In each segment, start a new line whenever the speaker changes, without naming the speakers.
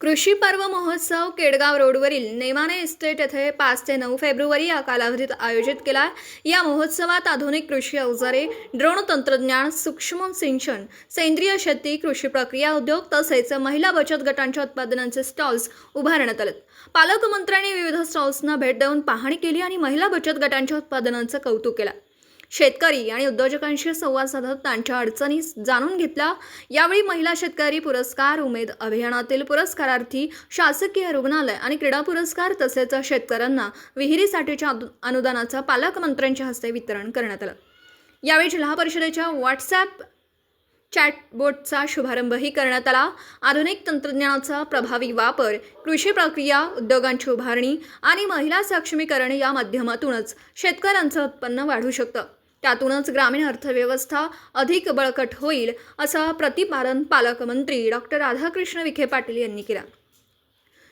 कृषी पर्व महोत्सव केडगाव रोडवरील नेमाने इस्टेट येथे पाच ते नऊ फेब्रुवारी या कालावधीत आयोजित केला. या महोत्सवात आधुनिक कृषी अवजारे ड्रोन तंत्रज्ञान सूक्ष्म सिंचन सेंद्रिय शेती कृषी प्रक्रिया उद्योग तसेच महिला बचत गटांच्या उत्पादनांचे स्टॉल्स उभारण्यात आले पालकमंत्र्यांनी विविध स्टॉल्सना भेट देऊन पाहणी केली आणि महिला बचत गटांच्या उत्पादनांचं कौतुक केलं. शेतकरी आणि उद्योजकांशी संवाद साधत त्यांच्या अडचणी जाणून घेतल्या. यावेळी महिला शेतकरी पुरस्कार उमेद अभियानातील पुरस्कारार्थी शासकीय रुग्णालय आणि क्रीडा पुरस्कार तसेच शेतकऱ्यांना विहिरीसाठीच्या अनुदानाचं पालकमंत्र्यांच्या हस्ते वितरण करण्यात आलं. यावेळी जिल्हा परिषदेच्या व्हॉट्सॲप चॅटबोटचा शुभारंभही करण्यात आला. आधुनिक तंत्रज्ञानाचा प्रभावी वापर कृषी प्रक्रिया उद्योगांची उभारणी आणि महिला सक्षमीकरण या माध्यमातूनच शेतकऱ्यांचं उत्पन्न वाढू शकतं. त्यातूनच ग्रामीण अर्थव्यवस्था अधिक बळकट होईल असं प्रतिपादन पालकमंत्री डॉक्टर राधाकृष्ण विखे पाटील यांनी केलं.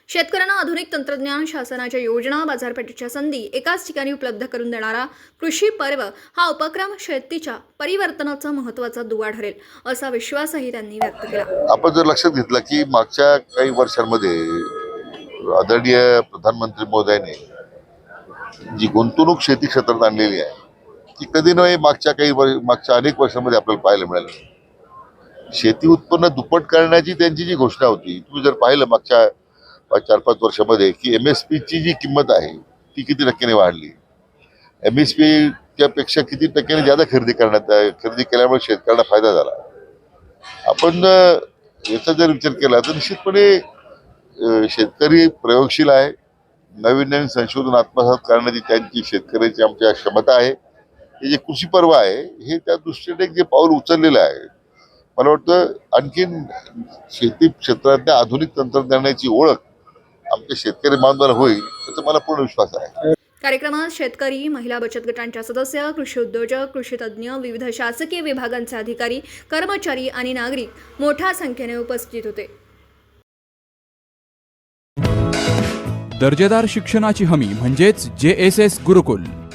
शेतकऱ्यांना आधुनिक तंत्रज्ञान शासनाच्या योजना बाजारपेठेच्या संधी एकाच ठिकाणी उपलब्ध करून देणारा कृषी पर्व हा उपक्रम शेतीच्या परिवर्तनाचा महत्त्वाचा दुवा ठरेल असा विश्वासही त्यांनी व्यक्त केला.
आपण जर लक्षात घेतलं की मागच्या काही वर्षांमध्ये आदरणीय प्रधानमंत्री मोदयांनी जी गुंतवणूक शेती क्षेत्रात आणलेली आहे ती कधी नव्हे मागच्या काही मागच्या अनेक वर्षांमध्ये आपल्याला पाहायला मिळालं शेती उत्पन्न दुप्पट करण्याची त्यांची जी घोषणा होती तुम्ही जर पाहिलं मागच्या चार पाच वर्षामध्ये की एम एस पीची जी किंमत आहे ती किती टक्क्याने वाढली? एम एस पी पेक्षा किती टक्क्याने जादा खरेदी करण्यात खरेदी केल्यामुळे शेतकऱ्यांना फायदा झाला? आपण याचा जर विचार केला तर निश्चितपणे शेतकरी प्रयोगशील आहे. नवीन नवीन संशोधन आत्मसात करण्याची त्यांची शेतकऱ्याची आमच्या क्षमता आहे. हे जे कृषी पर्व आहे हे त्या दृष्टीने एक जे पाऊल उचललेलं आहे. मला वाटतं आणखीन शेती क्षेत्रातल्या आधुनिक तंत्रज्ञानाची ओळख आमच्या शेतकरी बांधवांना होईल त्याचा मला पूर्ण विश्वास आहे.
कार्यक्रमात शेतकरी महिला बचत गटांच्या सदस्य कृषी उद्योजक कृषी तज्ज्ञ विविध शासकीय विभागांचे अधिकारी कर्मचारी आणि नागरिक मोठ्या संख्येने उपस्थित होते.
दर्जेदार शिक्षणाची हमी म्हणजेच J S S Gurukul.